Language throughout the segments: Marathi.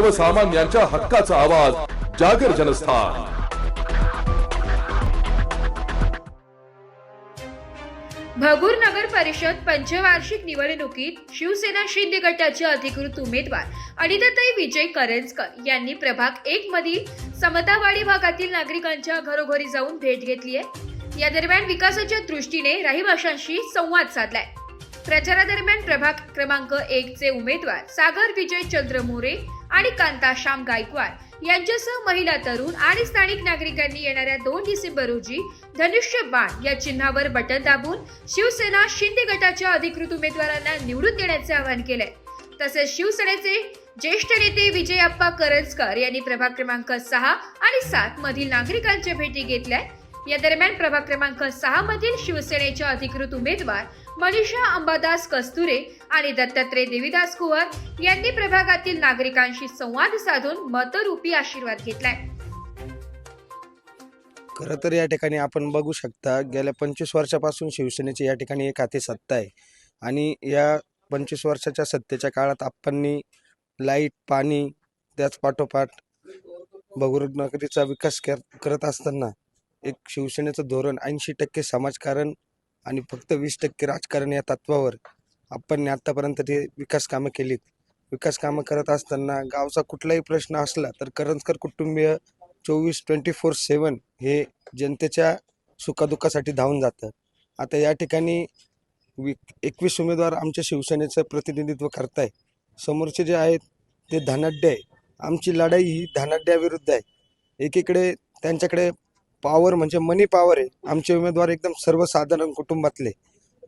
सर्वसामान्यांच्या हक्काचा आवाज जागर जनस्थान. भगूर नगर परिषद पंचवार्षिक निवडणुकीत शिवसेना शिंदे गटाचे अधिकृत उमेदवार अनिताताई विजय करंजकर यांनी प्रभाग एक मधील समतावाडी भागातील नागरिकांच्या घरोघरी जाऊन भेट घेतली आहे. या दरम्यान विकासाच्या दृष्टीने रहिवाशांशी संवाद साधलाय. प्रचारादरम्यान प्रभाग क्रमांक एक चे उमेदवार सागर विजय चंद्र मोरे आणि कांताश्याम गायकवाड यांच्यासह महिला तरुण आणि स्थानिक नागरिकांनी येणाऱ्या दोन डिसेंबर रोजी धनुष्य बाण या चिन्हावर बटन दाबून शिवसेना शिंदे गटाच्या अधिकृत उमेदवारांना निवडून देण्याचे आवाहन केलंय. तसेच शिवसेनेचे ज्येष्ठ नेते विजय अप्पा करंजकर यांनी प्रभाग क्रमांक सहा आणि सात मधील नागरिकांच्या भेटी घेतल्या या दरम्यान प्रभाग क्रमांक सहा मधील शिवसेनेच्या अधिकृत उमेदवार मनीषा अंबादास कस्तुरे आणि दत्तात्रय देवीदास कुवर यांनी प्रभागातील नागरिकांशी संवाद साधून मतरूपी आशीर्वाद घेतलाय. खरं तर या ठिकाणी आपण बघू शकता गेल्या पंचवीस वर्षापासून शिवसेनेची या ठिकाणी एक हाती सत्ता आहे. आणि या पंचवीस वर्षाच्या सत्तेच्या काळात आपणनी लाइट पाणी त्याच पाठोपाठ भगूर नगरीचा विकास कर- करत असताना एक शिवसेनेचं धोरण ऐंशी टक्के समाजकारण आणि फक्त वीस टक्के राजकारण या तत्वावर आपण आतापर्यंत ते विकास कामं केलीत. विकास कामं करत असताना गावचा कुठलाही प्रश्न असला तर करंजकर कुटुंबीय चोवीस ट्वेंटी फोर सेवन हे जनतेच्या सुखादुःखासाठी धावून जातं. आता या ठिकाणी वि एकवीस उमेदवार आमच्या शिवसेनेचं प्रतिनिधित्व करताय. समोरचे जे आहेत ते धनाढ्य आहे. आमची लढाई ही धनाढ्याविरुद्ध आहे. एकीकडे त्यांच्याकडे पॉवर म्हणजे मनी पॉवर आहे. आमचे उमेदवार एकदम सर्वसाधारण कुटुंबातले.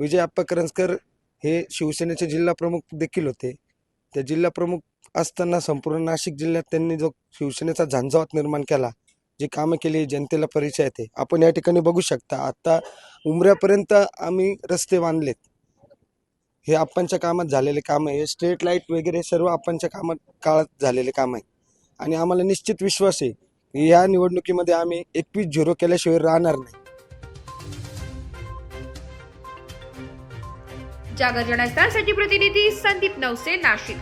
विजय आप्पा करंजकर हे शिवसेनेचे जिल्हा प्रमुख देखील होते. त्या जिल्हा प्रमुख असताना संपूर्ण नाशिक जिल्ह्यात त्यांनी जो शिवसेनेचा झंझावात निर्माण केला जी कामं केली जनतेला परिचय येते. आपण या ठिकाणी बघू शकता आता उमऱ्यापर्यंत आम्ही रस्ते बांधलेत. हे आपणच्या कामात झालेले काम आहे. स्ट्रीट लाइट वगैरे सर्व आपणच्या कामात काळात झालेले काम आहे. आणि आम्हाला निश्चित विश्वास आहे या निवडणुकीमध्ये आम्ही एकवीस झिरो केल्याशिवाय राहणार नाही. जागर जनस्थानसाठी प्रतिनिधी संदीप नवसे नाशिक.